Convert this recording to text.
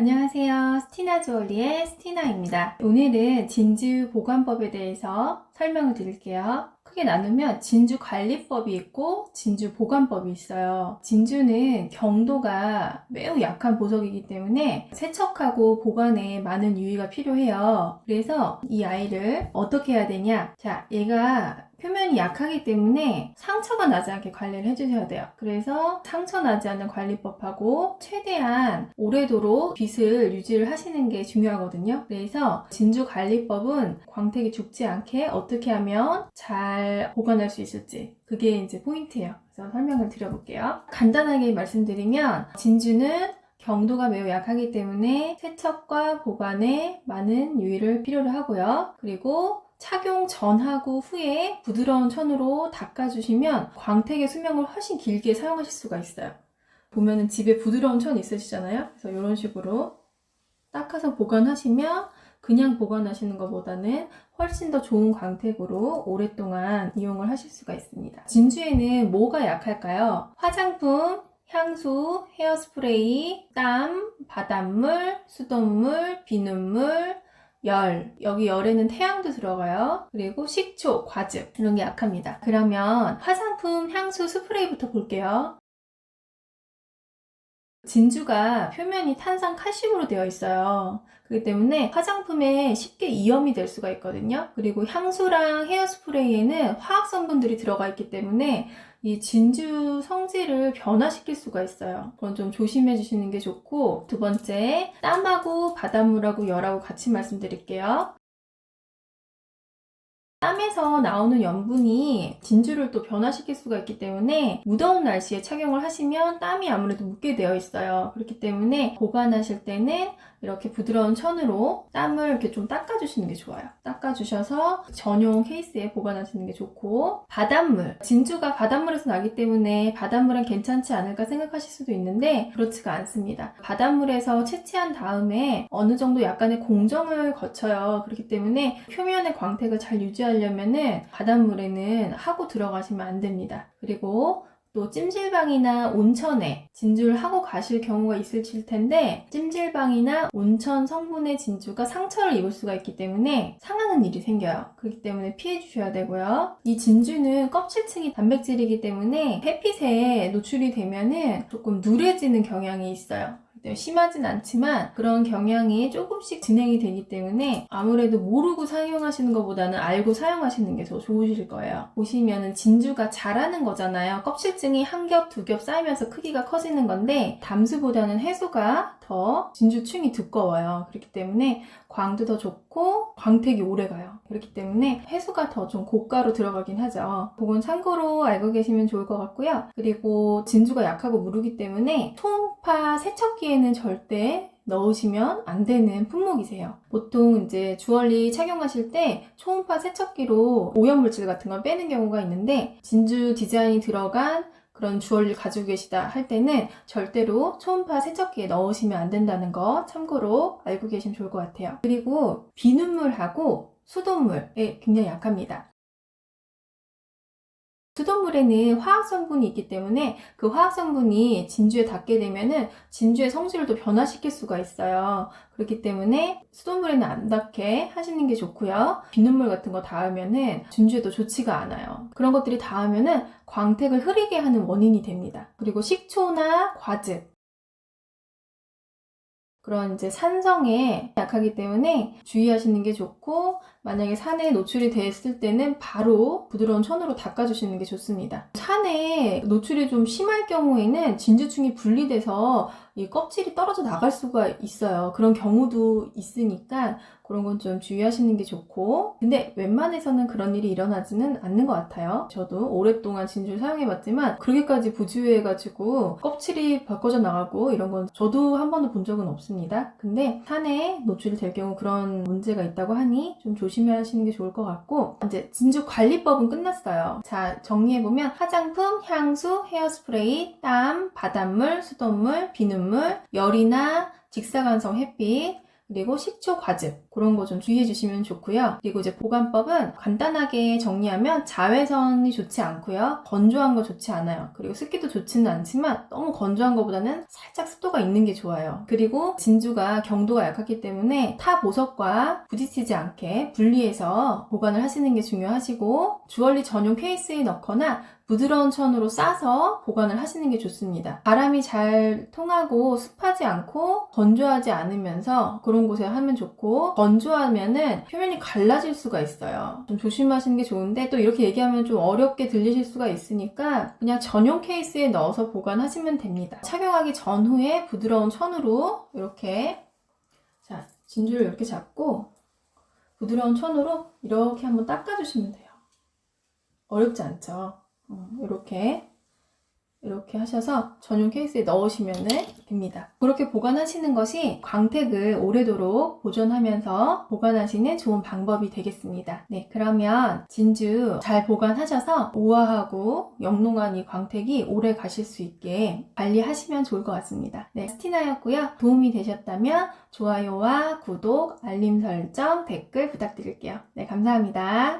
안녕하세요. 스티나 주얼리의 스티나입니다. 오늘은 진주 보관법에 대해서 설명을 드릴게요. 크게 나누면 진주 관리법이 있고 진주 보관법이 있어요. 진주는 경도가 매우 약한 보석이기 때문에 세척하고 보관에 많은 유의가 필요해요. 그래서 이 아이를 어떻게 해야 되냐? 자, 얘가 표면이 약하기 때문에 상처가 나지 않게 관리를 해주셔야 돼요. 그래서 상처 나지 않는 관리법하고 최대한 오래도록 빛을 유지를 하시는 게 중요하거든요. 그래서 진주 관리법은 광택이 죽지 않게 어떻게 하면 잘 보관할 수 있을지 그게 이제 포인트예요. 그래서 설명을 드려볼게요. 간단하게 말씀드리면 진주는 경도가 매우 약하기 때문에 세척과 보관에 많은 유의를 필요로 하고요. 그리고 착용 전하고 후에 부드러운 천으로 닦아주시면 광택의 수명을 훨씬 길게 사용하실 수가 있어요. 보면은 집에 부드러운 천 있으시잖아요. 그래서 이런 식으로 닦아서 보관하시면 그냥 보관하시는 것보다는 훨씬 더 좋은 광택으로 오랫동안 이용을 하실 수가 있습니다. 진주에는 뭐가 약할까요? 화장품, 향수, 헤어스프레이, 땀, 바닷물, 수돗물, 비눗물, 열. 여기 열에는 태양도 들어가요. 그리고 식초, 과즙. 이런 게 약합니다. 그러면 화장품, 향수, 스프레이부터 볼게요. 진주가 표면이 탄산 칼슘으로 되어 있어요. 그렇기 때문에 화장품에 쉽게 이염이 될 수가 있거든요. 그리고 향수랑 헤어스프레이에는 화학 성분들이 들어가 있기 때문에 이 진주 성질을 변화시킬 수가 있어요. 그건 좀 조심해 주시는 게 좋고 두 번째 땀하고 바닷물하고 열하고 같이 말씀드릴게요. 땀에서 나오는 염분이 진주를 또 변화시킬 수가 있기 때문에 무더운 날씨에 착용을 하시면 땀이 아무래도 묻게 되어 있어요. 그렇기 때문에 보관하실 때는 이렇게 부드러운 천으로 땀을 이렇게 좀 닦아주시는 게 좋아요. 닦아주셔서 전용 케이스에 보관하시는 게 좋고 바닷물 진주가 바닷물에서 나기 때문에 바닷물은 괜찮지 않을까 생각하실 수도 있는데 그렇지가 않습니다. 바닷물에서 채취한 다음에 어느 정도 약간의 공정을 거쳐요. 그렇기 때문에 표면의 광택을 잘 유지하 려면은 바닷물에는 하고 들어가시면 안 됩니다. 그리고 또 찜질방이나 온천에 진주를 하고 가실 경우가 있으실 텐데 찜질방이나 온천 성분의 진주가 상처를 입을 수가 있기 때문에 상하는 일이 생겨요. 그렇기 때문에 피해 주셔야 되고요. 이 진주는 껍질층이 단백질이기 때문에 햇빛에 노출이 되면은 조금 누래지는 경향이 있어요. 심하진 않지만 그런 경향이 조금씩 진행이 되기 때문에 아무래도 모르고 사용하시는 것보다는 알고 사용하시는 게 더 좋으실 거예요. 보시면은 진주가 자라는 거잖아요. 껍질층이 한 겹, 두 겹 쌓이면서 크기가 커지는 건데 담수보다는 해수가 더 진주층이 두꺼워요. 그렇기 때문에 광도 더 좋고 광택이 오래 가요. 그렇기 때문에 해수가 더 좀 고가로 들어가긴 하죠. 그건 참고로 알고 계시면 좋을 것 같고요. 그리고 진주가 약하고 무르기 때문에 초음파 세척기에는 절대 넣으시면 안 되는 품목이세요. 보통 이제 주얼리 착용하실 때 초음파 세척기로 오염물질 같은 걸 빼는 경우가 있는데 진주 디자인이 들어간 그런 주얼리를 가지고 계시다 할 때는 절대로 초음파 세척기에 넣으시면 안 된다는 거 참고로 알고 계시면 좋을 것 같아요. 그리고 비눗물하고 수돗물에 굉장히 약합니다. 수돗물에는 화학 성분이 있기 때문에 그 화학 성분이 진주에 닿게 되면은 진주의 성질을 또 변화시킬 수가 있어요. 그렇기 때문에 수돗물에는 안 닿게 하시는 게 좋고요. 비눗물 같은 거 닿으면은 진주에도 좋지가 않아요. 그런 것들이 닿으면은 광택을 흐리게 하는 원인이 됩니다. 그리고 식초나 과즙 그런 이제 산성에 약하기 때문에 주의하시는 게 좋고 만약에 산에 노출이 됐을 때는 바로 부드러운 천으로 닦아주시는 게 좋습니다. 산에 노출이 좀 심할 경우에는 진주층이 분리돼서 이 껍질이 떨어져 나갈 수가 있어요. 그런 경우도 있으니까 그런 건 좀 주의하시는 게 좋고 근데 웬만해서는 그런 일이 일어나지는 않는 것 같아요. 저도 오랫동안 진주를 사용해봤지만 그렇게까지 부주의해가지고 껍질이 바꿔져 나가고 이런 건 저도 한 번도 본 적은 없습니다. 근데 산에 노출이 될 경우 그런 문제가 있다고 하니 좀 조심 하시는 게 좋을 것 같고 이제 진주 관리법은 끝났어요. 자 정리해보면 화장품, 향수, 헤어스프레이, 땀, 바닷물, 수돗물, 비눗물, 열이나 직사광선 햇빛 그리고 식초, 과즙 그런 거 좀 주의해 주시면 좋고요. 그리고 이제 보관법은 간단하게 정리하면 자외선이 좋지 않고요. 건조한 거 좋지 않아요. 그리고 습기도 좋지는 않지만 너무 건조한 거보다는 살짝 습도가 있는 게 좋아요. 그리고 진주가 경도가 약하기 때문에 타 보석과 부딪히지 않게 분리해서 보관을 하시는 게 중요하시고 주얼리 전용 케이스에 넣거나 부드러운 천으로 싸서 보관을 하시는 게 좋습니다. 바람이 잘 통하고 습하지 않고 건조하지 않으면서 그런 곳에 하면 좋고 건조하면은 표면이 갈라질 수가 있어요. 좀 조심하시는 게 좋은데 또 이렇게 얘기하면 좀 어렵게 들리실 수가 있으니까 그냥 전용 케이스에 넣어서 보관하시면 됩니다. 착용하기 전후에 부드러운 천으로 이렇게 자 진주를 이렇게 잡고 부드러운 천으로 이렇게 한번 닦아주시면 돼요. 어렵지 않죠? 어, 이렇게 이렇게 하셔서 전용 케이스에 넣으시면 됩니다. 그렇게 보관하시는 것이 광택을 오래도록 보존하면서 보관하시는 좋은 방법이 되겠습니다. 네, 그러면 진주 잘 보관하셔서 우아하고 영롱한 이 광택이 오래 가실 수 있게 관리하시면 좋을 것 같습니다. 네, 스티나였고요. 도움이 되셨다면 좋아요와 구독, 알림 설정, 댓글 부탁드릴게요. 네, 감사합니다.